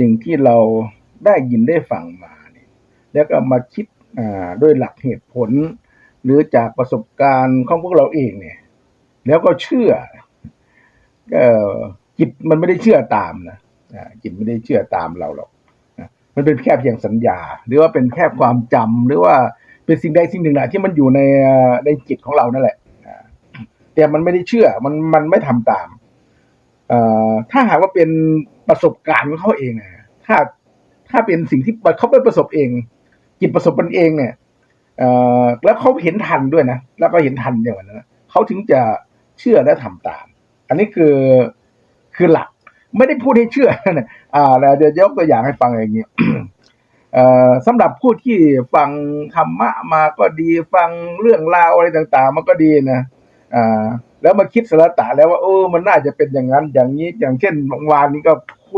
สิ่งที่เราได้ยินได้ฟังมาเนี่ยแล้วก็มาคิดด้วยหลักเหตุผล หรือจากประสบการณ์ของพวกเราเองเนี่ย แล้วก็เชื่อก็จิตมันไม่ได้เชื่อตามนะจิตไม่ได้เชื่อตามเราหรอกมันเป็นแค่เพียงสัญญา หรือว่าเป็นแค่ความจำหรือว่าเป็นสิ่งใดสิ่งหนึ่งแหละที่มันอยู่ในในจิตของเรานั่นแหละแต่มันไม่ได้เชื่อมันมันไม่ทำตาม ถ้าหากว่าเป็นประสบการณ์ของเขาเองนะถ้าถ้าเป็นสิ่งที่เขาไปประสบเอง จิตประสบมันเองเนี่ยเออแล้วเขาเห็นทันด้วยนะแล้วก็เห็นทันอย่างนั้นนะเขาถึงจะเชื่อและทำตาม อันนี้คือคือหลัก ไม่ได้พูดให้เชื่อนะอ่าแล้วเดี๋ยวยกตัวอย่างให้ฟังอย่างนี้สำหรับผู้ที่ฟังธรรมะมาก็ดีฟังเรื่องราวอะไรต่าง ๆ มันก็ดีนะ อ่าแล้วมาคิดสารตะแล้วว่าเออมันน่าจะเป็นอย่างนั้นอย่างนี้ อย่างเช่นเมื่อวานนี้ก็